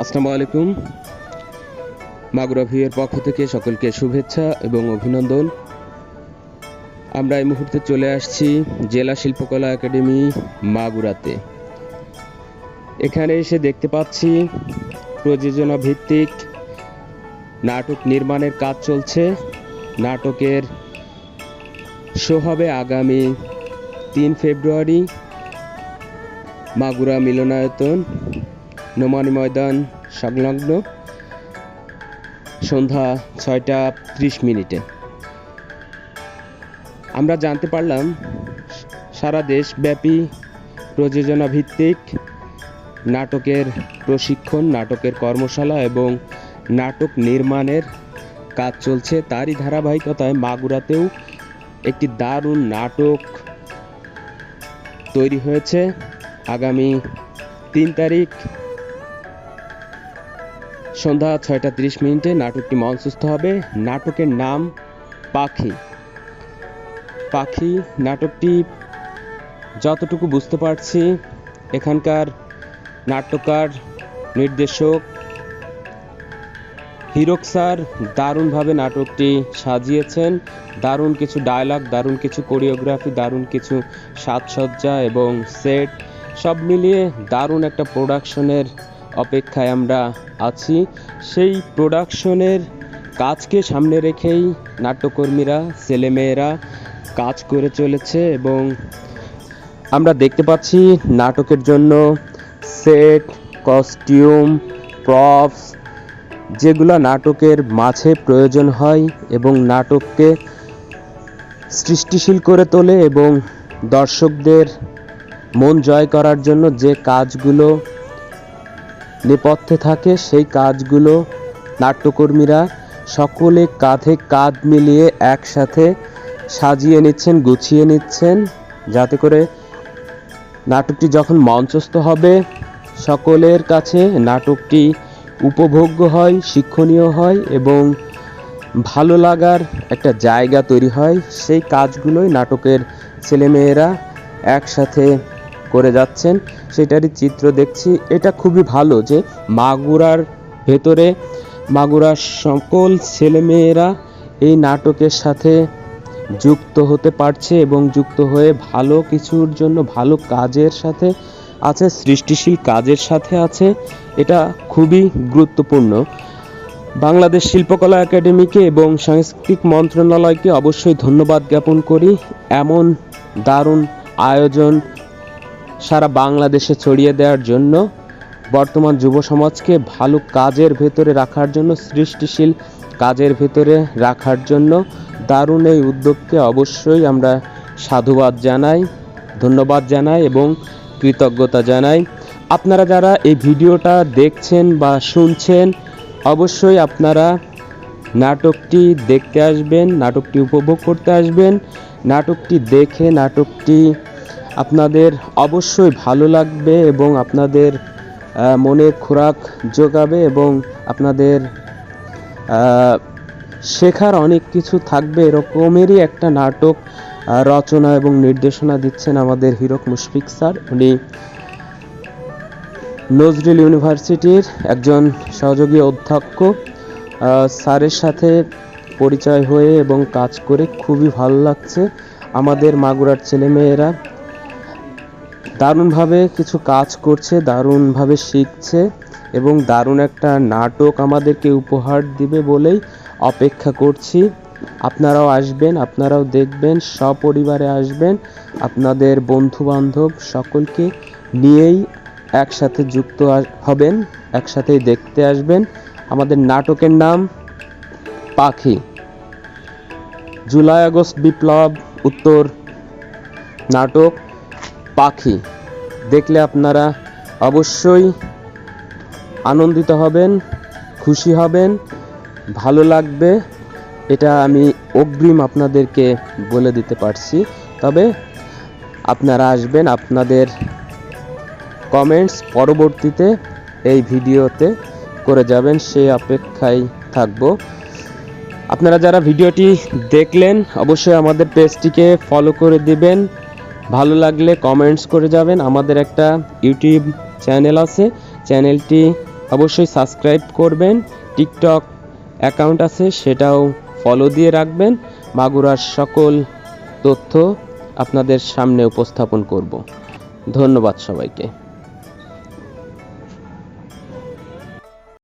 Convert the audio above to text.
আসসালামু আলাইকুম। মাগুরা ভিউয়ের পক্ষ থেকে সকলকে শুভেচ্ছা এবং অভিনন্দন। আমরা এই মুহূর্তে চলে আসছি জেলা শিল্পকলা একাডেমি মাগুরাতে। এখানে এসে দেখতে পাচ্ছি প্রযোজনা ভিত্তিক নাটক নির্মাণের কাজ চলছে। নাটকের শো হবে আগামী তিন ফেব্রুয়ারি মাগুরা মিলনায়তন নোমানি ময়দান সংলগ্ন। সন্ধ্যা ছয়টা ত্রিশ মিনিটে। আমরা জানতে পারলাম, সারা দেশব্যাপী প্রযোজনা ভিত্তিক নাটকের প্রশিক্ষণ, নাটকের কর্মশালা এবং নাটক নির্মাণের কাজ চলছে। তারই ধারাবাহিকতায় মাগুরাতেও একটি দারুণ নাটক তৈরি হয়েছে। আগামী তিন তারিখ সন্ধ্যা ছয়টা তিরিশ মিনিটে নাটকটি মঞ্চস্থ হবে। নাটকের নাম পাখি। পাখি নাটকটি যতটুকু বুঝতে পারছি, এখানকার নাট্যকার, নির্দেশক, হিরক স্যার দারুণভাবে নাটকটি সাজিয়েছেন। দারুণ কিছু ডায়লগ দারুণ কিছু কোরিওগ্রাফি দারুণ কিছু সাজসজ্জা এবং সেট সব মিলিয়ে দারুণ একটা প্রোডাকশনের অপেক্ষায় আমরা আছি। সেই প্রোডাকশনের কাজকে সামনে রেখেই নাট্যকর্মীরা, ছেলেমেয়েরা কাজ করে চলেছে এবং আমরা দেখতে পাচ্ছি নাটকের জন্য সেট, কস্টিউম, প্রপস যেগুলো নাটকের মাঝে প্রয়োজন হয় এবং নাটককে সৃষ্টিশীল করে তোলে এবং দর্শকদের মন জয় করার জন্য যে কাজগুলো নেপথ্যে থাকে সেই কাজগুলো। নাট্যকর্মীরা সকলে কাঁধে কাঁধ মিলিয়ে একসাথে সাজিয়ে নিচ্ছেন, গুছিয়ে নিচ্ছেন, যাতে করে নাটকটি যখন মঞ্চস্থ হবে, সকলের কাছে নাটকটি উপভোগ্য হয়, শিক্ষণীয় হয় এবং ভালো লাগার একটা জায়গা তৈরি হয়। সেই কাজগুলোই নাটকের ছেলেমেয়েরা একসাথে করে যাচ্ছেন, সেটারই চিত্র দেখছি। এটা খুবই ভালো যে মাগুরার ভেতরে মাগুরার সকল ছেলেমেয়েরা এই নাটকের সাথে যুক্ত হতে পারছে এবং যুক্ত হয়ে ভালো কিছুর জন্য, ভালো কাজের সাথে আছে, সৃষ্টিশীল কাজের সাথে আছে। এটা খুবই গুরুত্বপূর্ণ। বাংলাদেশ শিল্পকলা একাডেমিকে এবং সাংস্কৃতিক মন্ত্রণালয়কে অবশ্যই ধন্যবাদ জ্ঞাপন করি। এমন দারুণ আয়োজন সারা বাংলাদেশে ছড়িয়ে দেওয়ার জন্য, বর্তমান যুব সমাজকে ভালো কাজের ভেতরে রাখার জন্য, সৃষ্টিশীল কাজের ভেতরে রাখার জন্য দারুণ এই উদ্যোগকে অবশ্যই আমরা সাধুবাদ জানাই, ধন্যবাদ জানাই এবং কৃতজ্ঞতা জানাই। আপনারা যারা এই ভিডিওটা দেখছেন বা শুনছেন, অবশ্যই আপনারা নাটকটি দেখতে আসবেন, নাটকটি উপভোগ করতে আসবেন। নাটকটি দেখে, নাটকটি আপনাদের অবশ্যই ভালো লাগবে এবং আপনাদের মনে খোরাক যোগাবে এবং আপনাদের শেখার অনেক কিছু থাকবে। এরকমেরই একটা নাটক রচনা এবং নির্দেশনা দিচ্ছেন আমাদের হিরক মুশফিক স্যার। উনি নজরুল ইউনিভার্সিটির একজন সহযোগী অধ্যক্ষ। স্যারের সাথে পরিচয় হয়ে এবং কাজ করে খুবই ভালো লাগছে। আমাদের মাগুরার ছেলেমেয়েরা দারুণভাবে কিছু কাজ করছে, দারুণভাবে শিখছে এবং দারুণ একটা নাটক আমাদেরকে উপহার দিবে বলেই অপেক্ষা করছি। আপনারাও আসবেন, আপনারাও দেখবেন, সপরিবারে আসবেন, আপনাদের বন্ধু বান্ধব সকলকে নিয়েই একসাথে যুক্ত হবেন, একসাথেই দেখতে আসবেন। আমাদের নাটকের নাম পাখি। জুলাই আগস্ট বিপ্লব উত্তর নাটক। পাখি। দেখলে আপনারা অবশ্যই আনন্দিত হবেন, খুশি হবেন, ভালো লাগবে। এটা আমি অগ্রিম আপনাদেরকে বলে দিতে পারছি। তবে আপনারা আসবেন আপনাদের কমেন্টস পরবর্তীতে এই ভিডিওতে করে যাবেন সেই অপেক্ষায় থাকব। আপনারা যারা ভিডিওটি দেখলেন, অবশ্যই আমাদের পেজটিকে ফলো করে দিবেন। ভালো লাগলে কমেন্টস করে যাবেন। আমাদের একটা ইউটিউব চ্যানেল আছে। চ্যানেলটি অবশ্যই সাবস্ক্রাইব করবেন। টিকটক অ্যাকাউন্ট আছে, সেটাও ফলো দিয়ে রাখবেন। মাগুরার সকল তথ্য আপনাদের সামনে উপস্থাপন করব। ধন্যবাদ সবাইকে।